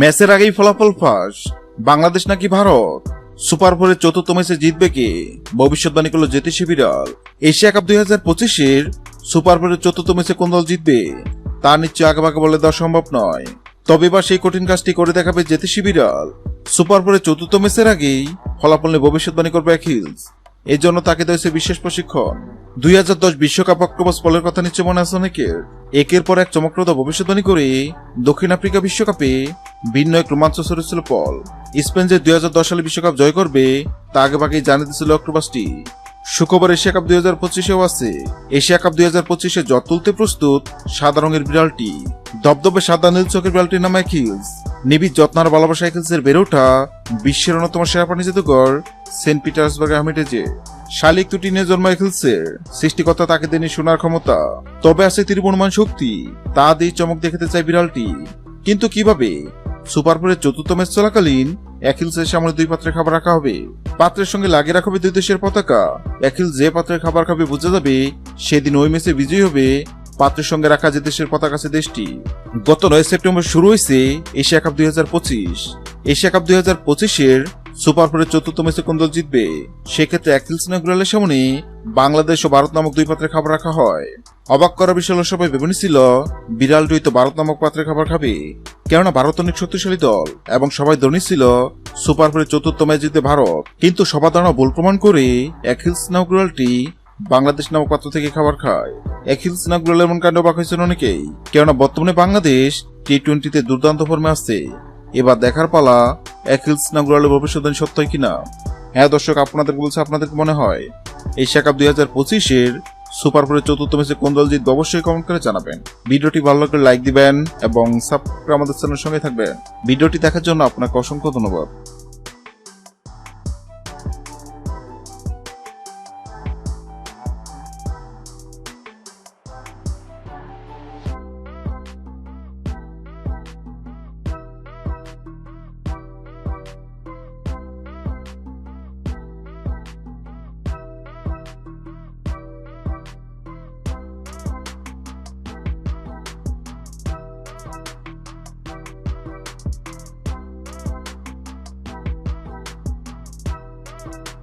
ম্যাচের আগেই ফলাফল ফাঁস। বাংলাদেশ নাকি ভারত? সুপার ফোরের চতুর্থ ম্যাচে জিতবে কে? ভবিষ্যৎবাণী করল জ্যোতিষী বিড়াল। এশিয়া কাপ দুই হাজার পঁচিশের সুপার ফোরের চতুর্থ ম্যাচে কোন দল জিতবে? তা নিশ্চয় আগেভাগে বলে দেওয়া সম্ভব নয়। তবে এবার সেই কঠিন কাজটি করে দেখাবে জ্যোতিষী বিড়াল। সুপার ফোরের চতুর্থ ম্যাচের আগেই ফলাফল নিয়ে ভবিষ্যৎবাণী করবে অ্যাকিলস এর জন্য তাকে দিয়েছে বিশেষ প্রশিক্ষণ। দুই হাজার দশ বিশ্বকাপ অক্টোবর পলের কথা নিচ্ছে মনে আছে অনেকের। একের পর এক চমকপ্রদ ভবিষ্যৎবাণী করে দক্ষিণ আফ্রিকা বিশ্বকাপে ভিন্ন এক রোমাঞ্চ সরেছিল পল। স্পেন যে দুই হাজার দশ সালে বিশ্বকাপ জয় করবে, তা আগে ভাগেই জানিয়ে দিয়েছিল অক্টোবাসটি শুক্রবার এশিয়া কাপ দুই হাজার পঁচিশেও আছে। এশিয়া কাপ দুই হাজার পঁচিশে জট তুলতে প্রস্তুত সাদা রঙের বিড়ালটি। দবদবে সাদা নীল চোখের বিড়ালটির নাম অ্যাকিলস নিবিড় যত্নার ভালোবাসা অ্যাকিলসের বেড়ে ওঠা বিশ্বের অন্যতম সেরা প্রাণী জাদুঘর সেন্ট পিটার্সবার্গ আহমেডেজে শালিক দুটি নিয়ে জন্ম অ্যাকিলসের সৃষ্টিকর্তা তাকে দেনি শোনার ক্ষমতা। তবে আছে তীব্রমান শক্তি। তা দিয়ে চমক দেখাতে চায় বিড়ালটি। কিন্তু কীভাবে? সুপার ফোরের চতুর্থ ম্যাচ চলাকালীন অ্যাকিলসের সামনে দুই পাত্রে খাবার রাখা হবে। পাত্রের সঙ্গে লাগিয়ে রাখা হবে দুই দেশের পতাকা। অ্যাকিল যে পাত্রের খাবার খাবে বোঝা যাবে, সেদিন ওই ম্যাচে বিজয়ী হবে পাত্রের সঙ্গে রাখা যে দেশের পতাকা আছে দেশটি। গত নয় সেপ্টেম্বর শুরু হয়েছে এশিয়া কাপ দুই হাজার পঁচিশ। এশিয়া কাপ দুই হাজার পঁচিশের সুপার চতুর্থ ম্যাচে কোন দল জিতবে? সেক্ষেত্রে অ্যাকিলস নাগুরালের সামনে বাংলাদেশ ও ভারত নামক দুই পাত্রে খাবার রাখা হয়। অবাক করা বিষয় সবাই ভেবে নিছিল বিড়াল দুই তো ভারত নামক পাত্রে খাবার খাবে। কেননা ভারত অনেক শক্তিশালী দল, এবং সবাই ধনী ছিল, সুপার ফোরের চতুর্থ ম্যাচ জিতে ভারত। কিন্তু সবার ধারণা ভুল প্রমাণ করে অ্যাকিলস নাগুরালটি বাংলাদেশ নামক পাত্র থেকে খাবার খায়। অ্যাকিলস নাগুরাল এমন কাণ্ড অবাক হয়েছেন অনেকেই। কেননা বর্তমানে বাংলাদেশ টি টোয়েন্টিতে দুর্দান্ত ফর্মে আসছে এবার দেখার পালা অ্যাকিলস নাগুরালের ভবিষ্যৎ সত্যই কিনা? হ্যাঁ দর্শক, আপনাদের বলছে আপনাদের মনে হয়? এশিয়া কাপ দুই হাজার পঁচিশের সুপার ফোরের চতুর্থ ম্যাচে কোন দল জিতবে অবশ্যই কমেন্ট করে জানাবেন। ভিডিওটি ভালো লাগলে লাইক দিবেন এবং সাবস্ক্রাইব আমাদের চ্যানেলের সঙ্গে থাকবেন। ভিডিওটি দেখার জন্য আপনাকে অসংখ্য ধন্যবাদ। you